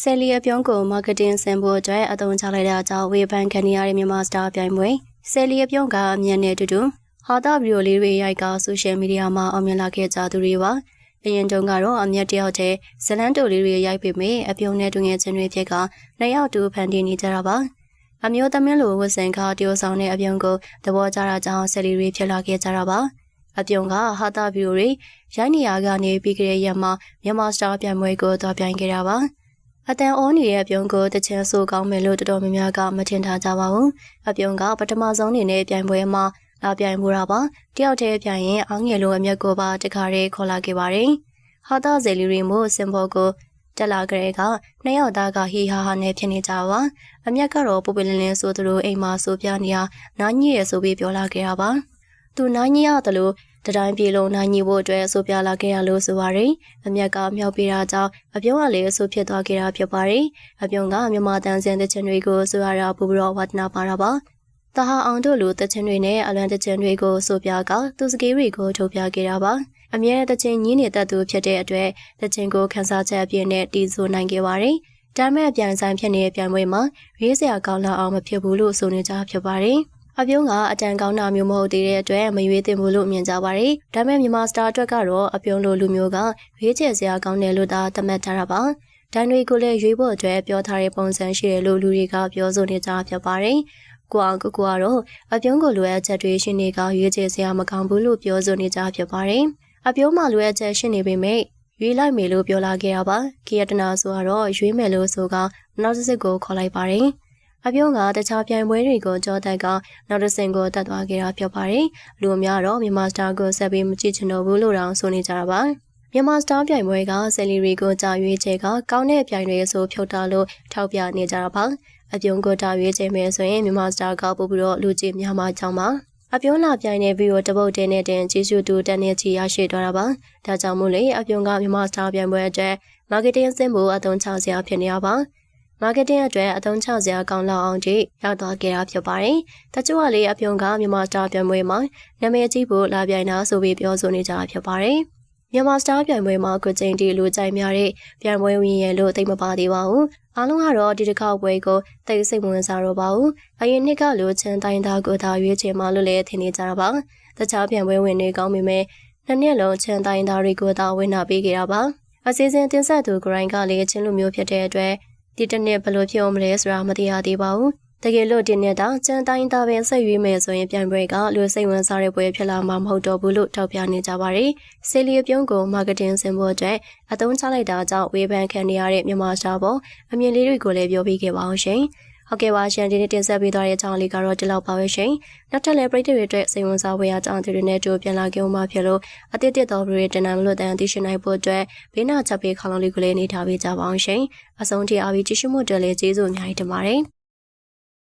ဆယ်လီအပြုံးကိုမာကတင်ဆင်ဖို့အတွက်အသုံးချလိုက်တဲ့အကြောင်းဝေဖန်ခံရတဲ့မြန်မာစတာပြိုင်ပွဲဆယ်လီအပြုံးကအမြန်နဲ့တူတူဟာတာဗီဒီယိုလေးတွေရိုက်ကဆိုရှယ်မီဒီယာမှာအောင်မြင်လာခဲ့ကြသူတွေပါအရင်တုန်းကတော့အမျက်တယောက်တည်းဇလန်တိုလေးတွေရိုက်ပေမဲ့အပြုံးနဲ့တူငယ်ချင်းတွေဖြစ်ကနှစ်ယောက်တူဖန်တီးနေကြတာပါအမျိုးသမီးလိုဝတ်ဆင်ကတယောဆောင်တဲ့အပြုံးကိုသဘောကျတာကြောင့်ဆယ်လီတွေဖြစ်လာခဲ့ကြတာပါအပြုံကဟာတာဗီဒီယိုတွေရိုက်နေရကနေပြီးကြတဲ့ရက်မှာမြန်မာစတာပြိုင်ပွဲကိုသွားပြိုင်ခဲ့တာပါ အတန်အောနေတဲ့အပြုံးကိုတချင်ဆိုကောင်းမယ်လို့တော်တော်များများကမထင်ထားကြပါဘူး။အပြုံးကပထမဆုံးအနေနဲ့ပြိုင်ပွဲမှာလာပြိုင်မှုတာပါ။တယောက်တည်းပြိုင်ရင်အငယ်လိုအမျက်ကိုပါတခါတည်းခေါ်လာခဲ့ပါတယ်။ဟာတာဇယ်လီရီမို့စင်ဘောကိုတက်လာကြတဲ့ကနှစ်ယောက်သားကဟီဟာဟာနဲ့ဖြစ်နေကြပါ။အမျက်ကတော့ပူပလင်းလင်းဆိုသူတို့အိမ်မှာဆိုပြနေရနားညည့်ရဆိုပြီးပြောလာခဲ့တာပါ။သူနားညည့်ရတယ်လို့ တတိုင်းပြေလုံးနိုင်ညီဖို့အတွက်အဆိုပြလာခဲ့ရလို့ဆိုပါရယ်အမျက်ကမြောက်ပေးတာကြောင့်အပြုံးကလည်းအဆိုဖြစ်သွားခဲ့တာဖြစ်ပါရယ်အပြုံးကမြန်မာတန်စင်တဲ့ချင်းတွေကိုဆိုရတာပူပြီးတော့ဝါသနာပါတာပါတဟာအောင်တို့လိုတချင်းတွေနဲ့အလွန်တချင်းတွေကိုဆိုပြကသူစကေးတွေကိုထုတ်ပြခဲ့တာပါအမြဲတချင်းညင်းနေတဲ့သူဖြစ်တဲ့အတွက်တချင်းကိုခန်းစားချက်အပြည့်နဲ့တီးဆိုနိုင်ခဲ့ပါရယ်ဒါမဲ့ပြန်ဆိုင်ဖြစ်နေတဲ့ပြန်ပွဲမှာရေးစရာကောင်းလာအောင်မဖြစ်ဘူးလို့ဆိုနေကြဖြစ်ပါတယ်။ အပြုံးကအတန်ကောင်းတာမျိုးမဟုတ်သေးတဲ့အတွက်မရွေးသင့်ဘူးလို့မြင်ကြပါတယ်။ဒါပေမဲ့မြန်မာစတာအတွက်ကတော့အပြုံးလိုလူမျိုးကရွေးချယ်စရာကောင်းတယ်လို့သာသတ်မှတ်ထားတာပါ။ဒိုင်တွေကိုလည်းရွေးဖို့အတွက်ပြောထားတဲ့ပုံစံရှိတယ်လို့လူတွေကပြောဆိုနေကြဖြစ်ပါတယ်။ကိုအောင်ကိုကိုကတော့အပြုံးကိုလိုအပ်ချက်တွေရှိနေကရွေးချယ်စရာမကောင်းဘူးလို့ပြောဆိုနေကြဖြစ်ပါတယ်။အပြုံးမှလိုအပ်ချက်ရှိနေပေမဲ့ရွေးလိုက်မယ်လို့ပြောလာခဲ့တာပါ။ခေယတနာဆိုတော့ရွေးမယ်လို့ဆိုကနောက်တစ်စစ်ကိုခေါ်လိုက်ပါတယ်။ အပြုံးကတခြားပြိုင်ပွဲတွေကိုကြောတက်ကနောက်တစ်ဆင့်ကိုတက်သွားခဲ့တာဖြစ်ပါတယ်။လူအများတော့မြန်မာစတာကိုဆက်ပြီးမကြည့်ချင်တော့ဘူးလို့တောင်ဆိုနေကြတာပါ။မြန်မာစတာပြိုင်ပွဲကဆယ်လီရီကိုကြာရွေးချယ်ကကောင်းတဲ့ပြိုင်တွေဆိုဖြုတ်တာလို့ထောက်ပြနေကြတာပါ။အပြုံးကိုတာရွေးချယ်မယ်ဆိုရင်မြန်မာစတာကပို့ပြီးတော့လူကြည့်များမှကြောင်းပါ။အပြုံးလာပြိုင်တဲ့ဗီဒီယိုတပုတ်တင်းနဲ့တင်ကျေးဇူးတူတန်နေချီရရှိသွားတာပါ။ဒါကြောင့်မို့လေအပြုံးကမြန်မာစတာပြိုင်ပွဲအတွက်မာကတင်စင်ဖို့အသုံးချစရာဖြစ်နေရပါ။ မာကတင်အတွက်အသုံးချစရာကောင်းလောက်အောင်ထိရောက်သွားခဲ့တာဖြစ်ပါတယ်။တချို့ကလည်းအပြုံကမြန်မာစတာပြိုင်ပွဲမှာနာမည်ကြီးဖို့လာပြိုင်တာဆိုပြီးပြောဆိုနေကြတာဖြစ်ပါတယ်။မြန်မာစတာပြိုင်ပွဲမှာကိုကျင်းတီလူကြိုက်များတဲ့ပြိုင်ပွဲဝင်ရလို့သိမပါသေးပါဘူး။အားလုံးကတော့ဒီတစ်ခေါက်ပွဲကိုသိစိတ်ဝင်စားတော့ပါဘူး။အရင်နှစ်ကလိုချန်တိုင်းသားကိုသာရွေးချယ်မှလို့လည်းထင်နေကြတာပါ။တခြားပြိုင်ပွဲဝင်တွေကောင်းပေမဲ့နှစ်နှစ်လုံးချန်တိုင်းသားတွေကိုသာဝင်နာပေးခဲ့တာပါ။အစီအစဉ်တင်ဆက်သူဂရိုင်းကလည်းချင်းလူမျိုးဖြစ်တဲ့အတွက် ဒီတစ်နှစ်ဘယ်လိုဖြစ်အောင်မလဲဆိုတာမသိရသေးပါဘူး။တကယ်လို့ဒီနှစ်တော့ကျန်တိုင်းသားပင်ဆက်ရွေးမယ်ဆိုရင်ပြန်ပွဲကလူစိတ်ဝင်စားတဲ့ပွဲဖြစ်လာမှာမဟုတ်တော့ဘူးလို့ထောက်ပြနေကြပါတယ်။ဆေလီပြုံးကိုမာကတင်ဆင်ဖို့အတွက်အသုံးချလိုက်တာကြောင့်ဝေဖန်ခံနေရတဲ့မြန်မာရှားပေါ်အမြင်လေးတွေကိုလည်းပြောပြခဲ့ပါအောင်ရှင်။ ဟုတ်ကဲ့ပါရှင်ဒီနေ့တင်ဆက်ပေးသွားတဲ့အကြောင်းလေးကတော့ဒီလောက်ပါပဲရှင်နောက်ထပ်လည်းပရိသတ်တွေအတွက်စိတ်ဝင်စားဖွယ်ရာအကြောင်းတွေနဲ့တို့ပြန်လာကြုံမှာဖြစ်လို့အတိတ်တစ်တော်ပြည်တင်နံမလို့တန်သိရှိနိုင်ဖို့အတွက်ဘေးနာချက်ပေးခေါင်းလေးကိုလည်းနေထားပေးကြပါအောင်ရှင်အဆုံးထိအားပြီးကြည့်ရှုမှုတွေလည်းကျေးဇူးအများကြီးတင်ပါတယ်